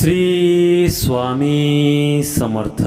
श्री स्वामी समर्थ.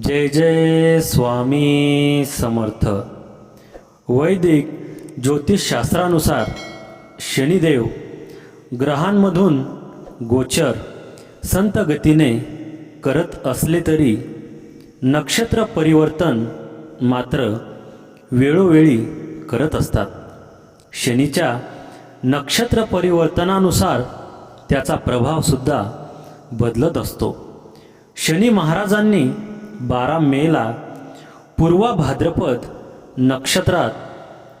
जय जय स्वामी समर्थ. वैदिक ज्योतिषशास्त्रानुसार शनिदेव ग्रहांमधून गोचर संत गतीने करत असले तरी नक्षत्र परिवर्तन मात्र वेळोवेळी करत असतात. शनीच्या नक्षत्र परिवर्तनानुसार त्याचा प्रभावसुद्धा बदलत असतो. शनी महाराजांनी बारा मेला पूर्वा भाद्रपद नक्षत्रात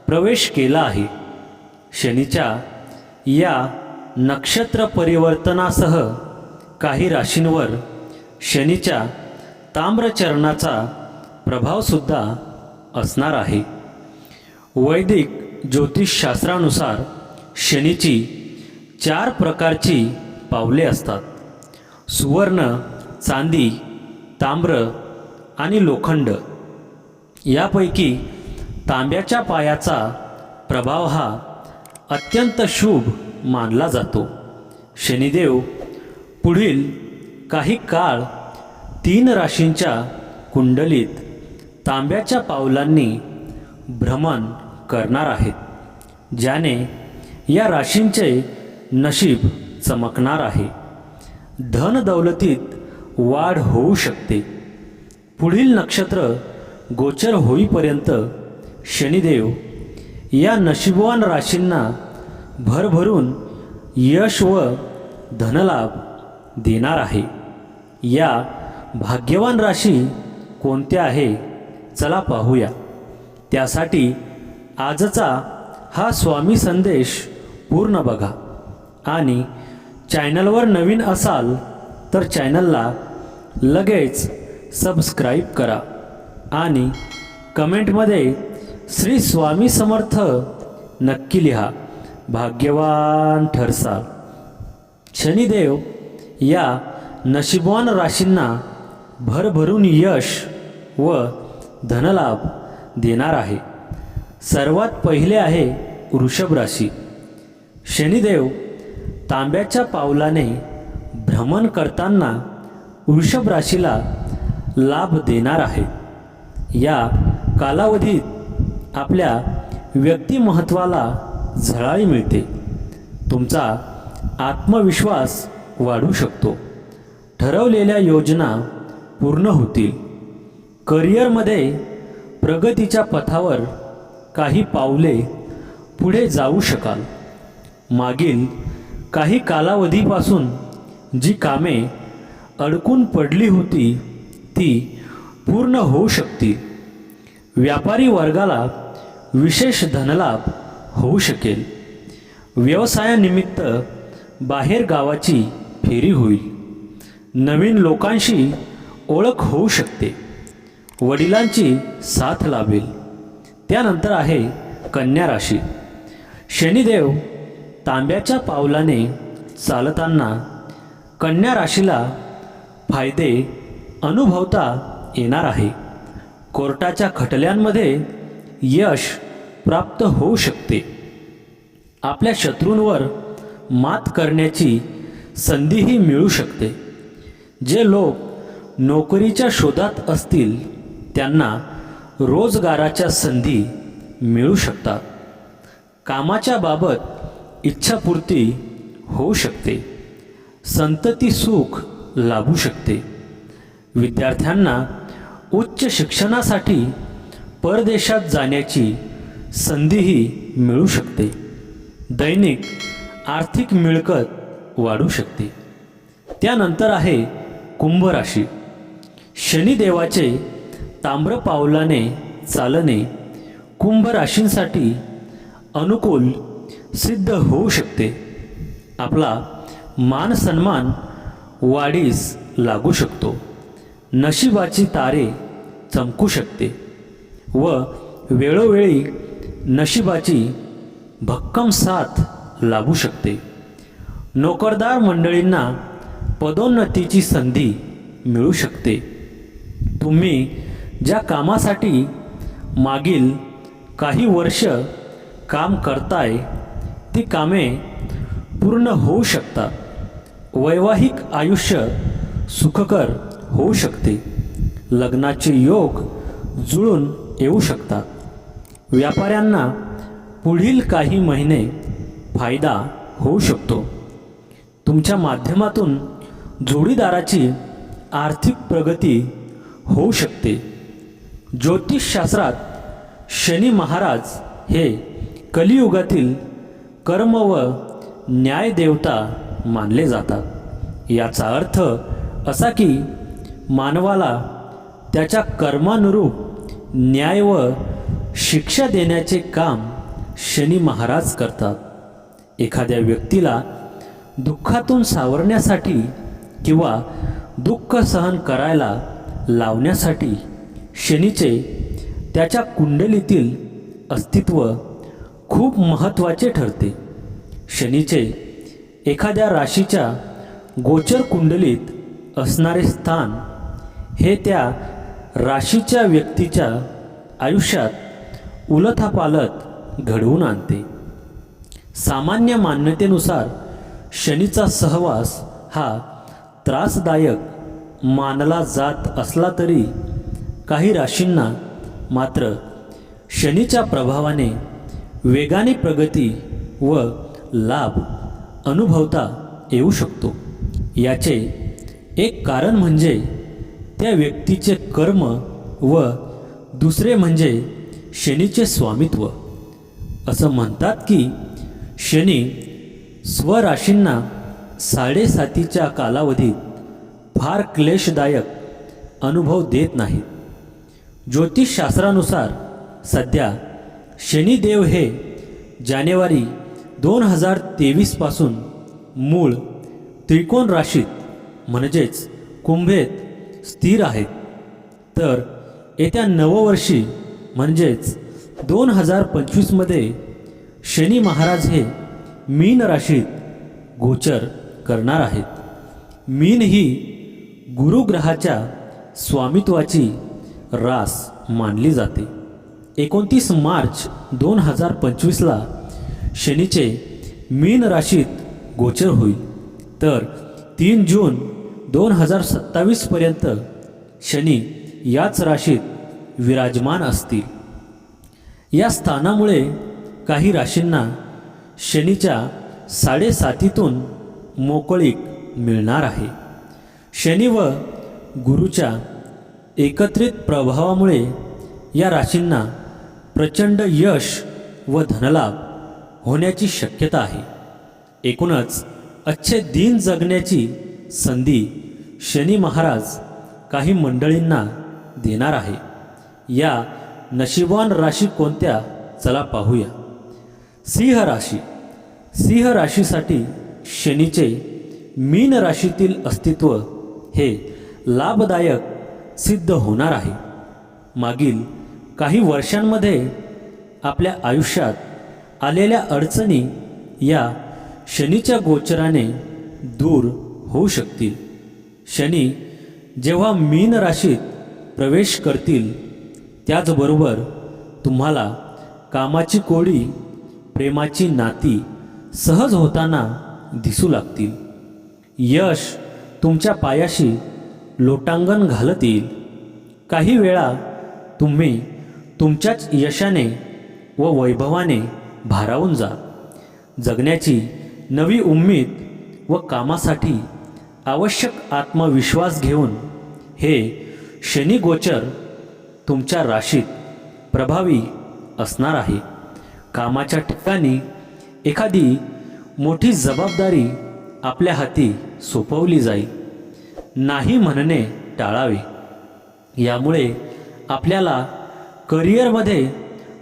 प्रवेश केला आहे. शनीच्या या नक्षत्र परिवर्तनासह काही राशींवर शनीच्या ताम्रचरणाचा प्रभावसुद्धा असणार आहे. वैदिक ज्योतिषशास्त्रानुसार शनीची चार प्रकारची पावले असतात. सुवर्ण चांदी ताम्र आणि लोखंड. यापैकी तांब्याच्या पायाचा प्रभाव हा अत्यंत शुभ मानला जातो. शनिदेव पुढील काही काळ तीन राशींच्या कुंडलीत तांब्याच्या पावलांनी भ्रमण करणार आहेत ज्याने या राशींचे नशीब चमकणार आहे. धन दौलतीत वाढ होऊ शकते. पुढील नक्षत्र गोचर होईपर्यंत शनिदेव या नशीबवान राशींना भरभरून यश व धनलाभ देणार आहे. या भाग्यवान राशी कोणत्या आहे? चला पाहूया. त्यासाठी आजचा हा स्वामी संदेश पूर्ण बघा आणि चॅनलवर नवीन असाल तर चॅनलला लगेच सबस्क्राईब करा आणि कमेंटमध्ये श्री स्वामी समर्थ नक्की लिहा. भाग्यवान ठरसाल शनिदेव या नशिबवान राशींना भरभरून यश व धनलाभ देणार आहे. सर्वात पहिले आहे वृषभ राशी. शनिदेव तांब्याच्या पावलाने भ्रमण करताना वृषभ राशीला लाभ देणार आहे. या कालावधीत आपल्या व्यक्तिमहत्वाला झळाळी मिळते. तुमचा आत्मविश्वास वाढू शकतो. ठरवलेल्या योजना पूर्ण होतील. करिअरमध्ये प्रगतीच्या पथावर काही पावले पुढे जाऊ शकाल. मागील काही कालावधीपासून जी कामे अडकून पडली होती ती पूर्ण होऊ शकतील व्यापारी वर्गाला विशेष धनलाभ होऊ शकेल. व्यवसायानिमित्त बाहेर गावाची फेरी होईल. नवीन लोकांशी ओळख होऊ शकते. वडिलांची साथ लाभेल. त्यानंतर आहे कन्या राशी. शनिदेव तांब्याच्या पावलाने चालताना कन्या राशीला फायदे अनुभवता येणार आहे. कोर्टाच्या खटल्यांमध्ये यश प्राप्त होऊ शकते. आपल्या शत्रूंवर मात करण्याची संधीही मिळू शकते. जे लोक नोकरीच्या शोधात असतील त्यांना रोजगाराच्या संधी मिळू शकतात. कामाच्या बाबत इच्छापूर्ती होऊ शकते. संतती सुख लाभू शकते. विद्यार्थ्यांना उच्च शिक्षणासाठी परदेशात जाण्याची संधीही मिळू शकते. दैनिक आर्थिक मिळकत वाढू शकते. त्यानंतर आहे कुंभ राशी शनिदेवाचे ताम्रपावलाने चालणे कुंभ राशींसाठी अनुकूल सिद्ध होऊ शकते. आपला मान सन्मान वाढीस लागू शकतो. नशिबाची तारे चमकू शकते व वेळोवेळी नशिबाची भक्कम साथ लाभू शकते. नोकरदार मंडळींना पदोन्नतीची संधी मिळू शकते. तुम्ही ज्या कामासाठी मागील काही वर्ष काम करताय ती कामे पूर्ण होऊ शकतात. वैवाहिक आयुष्य सुखकर होऊ शकते. लग्नाचे योग जुळून येऊ शकतात. व्यापाऱ्यांना पुढील काही महिने फायदा होऊ शकतो. तुमच्या माध्यमातून जोडीदाराची आर्थिक प्रगती होऊ शकते. ज्योतिषशास्त्रात शनी महाराज हे कलियुगातील कर्म व न्यायदेवता मानले जातात. याचा अर्थ असा की मानवाला त्याच्या कर्मानुरूप न्याय व शिक्षा देण्याचे काम शनी महाराज करतात. एखाद्या व्यक्तीला दुःखातून सावरण्यासाठी किंवा दुःख सहन करायला लावण्यासाठी शनीचे त्याच्या कुंडलीतील अस्तित्व खूप महत्त्वाचे ठरते. शनीचे एखाद्या राशीच्या गोचर कुंडलीत असणारे स्थान हे त्या राशीच्या व्यक्तीच्या आयुष्यात उलथापालथ घडवून आणते. सामान्य मान्यतेनुसार शनीचा सहवास हा त्रासदायक मानला जात असला तरी काही राशींना मात्र शनीच्या प्रभावाने वेगाने प्रगती व लाभ अनुभवता येऊ शकतो. याचे एक कारण म्हणजे त्या व्यक्तीचे कर्म व दुसरे म्हणजे शनीचे स्वामित्व. असं म्हणतात की शनी स्वराशींना साडेसातीच्या कालावधीत फार क्लेशदायक अनुभव देत नाहीत ज्योतिषशास्त्रानुसार सध्या शनिदेव हे जानेवारी दोन हजार तेवीसपासून मूळ त्रिकोण राशीत म्हणजेच कुंभेत स्थिर आहेत. तर येत्या नववर्षी म्हणजेच दोन हजार पंचवीसमध्ये शनी महाराज हे मीन राशीत गोचर करणार आहेत. मीन ही गुरुग्रहाच्या स्वामित्वाची रास मानली जाते. एकोणतीस मार्च दोन हजार पंचवीसला शनीचे मीन राशीत गोचर होईल. तर तीन जून दोन हजार सत्तावीसपर्यंत शनी याच राशीत विराजमान असतील. या स्थानामुळे काही राशींना शनीच्या साडेसातीतून मोकळीक मिळणार आहे. शनी व गुरुच्या एकत्रित प्रभावामुळे या राशींना प्रचंड यश व धनलाभ होण्याची शक्यता आहे. एकूणच अच्छे दिन जगण्याची संधी शनी महाराज काही मंडळींना देणार आहे. या नशिबान राशी कोणत्या? चला पाहूया. सिंह राशी. सिंह राशीसाठी शनीचे मीन राशीतील अस्तित्व हे लाभदायक सिद्ध होणार आहे. मागील काही वर्षांमध्ये आपल्या आयुष्यात आलेल्या अडचणी या शनीच्या गोचराने दूर होऊ शकतील. शनी जेव्हा मीन राशीत प्रवेश करतील त्याचबरोबर तुम्हाला कामाची कोडी प्रेमाची नाती सहज होताना दिसू लागतील. यश तुमच्या पायाशी लोटांगण घालत येईल काही वेळा तुम्ही तुमच्याच यशाने व वैभवाने भारावून जा. जगण्याची नवी उम्मीद व कामासाठी आवश्यक आत्मविश्वास घेऊन हे शनिगोचर तुमच्या राशीत प्रभावी असणार आहे. कामाच्या ठिकाणी एखादी मोठी जबाबदारी आपल्या हाती सोपवली जाईल. नाही म्हणणे टाळावे. यामुळे आपल्याला करिअरमध्ये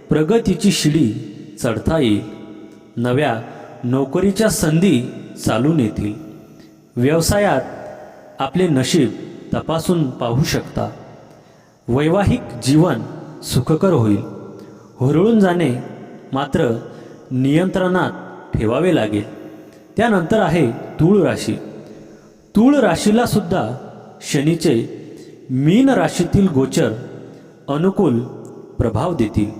प्रगतीची शिडी चढता येईल. नव्या नोकरीच्या संधी चालून येतील. व्यवसायात आपले नशीब तपासून पाहू शकता. वैवाहिक जीवन सुखकर होईल. हुरळून जाणे मात्र नियंत्रणात ठेवावे लागेल. त्यानंतर आहे तूळ राशी. तूळ राशीला सुद्धा शनीचे मीन राशीतील गोचर अनुकूल प्रभाव देतील.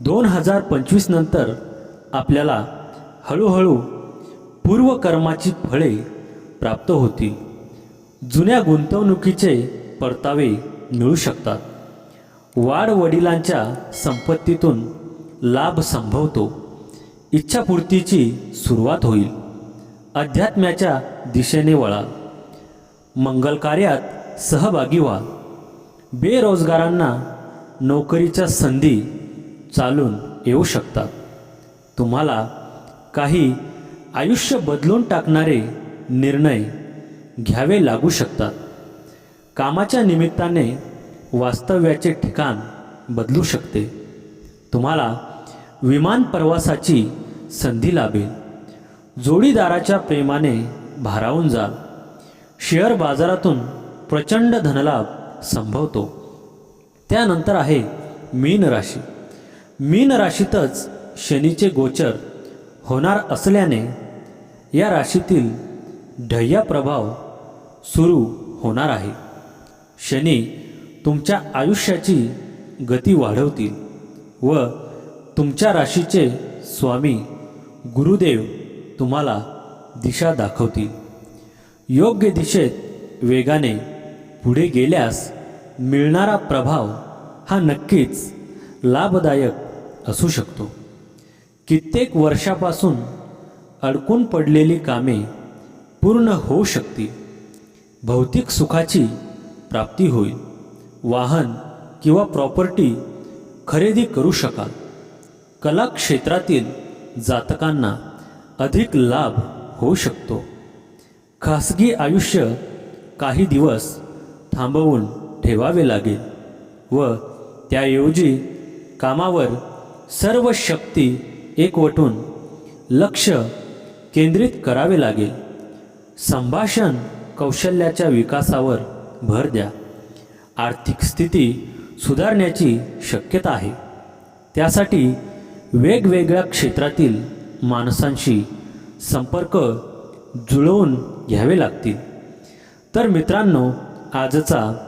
दोन हजार पंचवीस नंतर आपल्याला हळूहळू पूर्वकर्माची फळे प्राप्त होतील. जुन्या गुंतवणुकीचे परतावे मिळू शकतात. वाढ वडिलांच्या संपत्तीतून लाभ संभवतो. इच्छापूर्तीची सुरुवात होईल. अध्यात्म्याच्या दिशेने वळा. मंगल कार्यात सहभागी व्हा. बेरोजगारांना नोकरीच्या संधी चालून येऊ शकतात. तुम्हाला काही आयुष्य बदलून टाकणारे निर्णय घ्यावे लागू शकतात. कामाच्या निमित्ताने वास्तव्याचे ठिकाण बदलू शकते. तुम्हाला विमान प्रवासाची संधी लाभेल. जोडीदाराच्या प्रेमाने भारावून जाल शेअर बाजारातून प्रचंड धनलाभ संभवतो. त्यानंतर आहे मीन राशी. मीन राशीतच शनीचे गोचर होणार असल्याने या राशीतील ढय्या प्रभाव सुरू होणार आहे. शनी तुमच्या आयुष्याची गती वाढवतील व तुमच्या राशीचे स्वामी गुरुदेव तुम्हाला दिशा दाखवतील. योग्य दिशेत वेगाने पुढे गेल्यास मिळणारा प्रभाव हा नक्कीच लाभदायक असू शकतो. कित्येक वर्षापासून अडकून पडलेली कामे पूर्ण होऊ शकतील भौतिक सुखाची प्राप्ती होईल. वाहन किंवा प्रॉपर्टी खरेदी करू शकाल. कला क्षेत्रातील जातकांना अधिक लाभ होऊ शकतो. खासगी आयुष्य काही दिवस थांबवून ठेवावे लागेल व त्याऐवजी कामावर सर्व शक्ती एकवटून लक्ष केंद्रित करावे लागेल संभाषण कौशल्याच्या विकासावर भर द्या. आर्थिक स्थिती सुधारण्याची शक्यता आहे. त्यासाठी वेगवेगळ्या क्षेत्रातील माणसांशी संपर्क जुळवून घ्यावे लागतील. तर मित्रांनो आजचा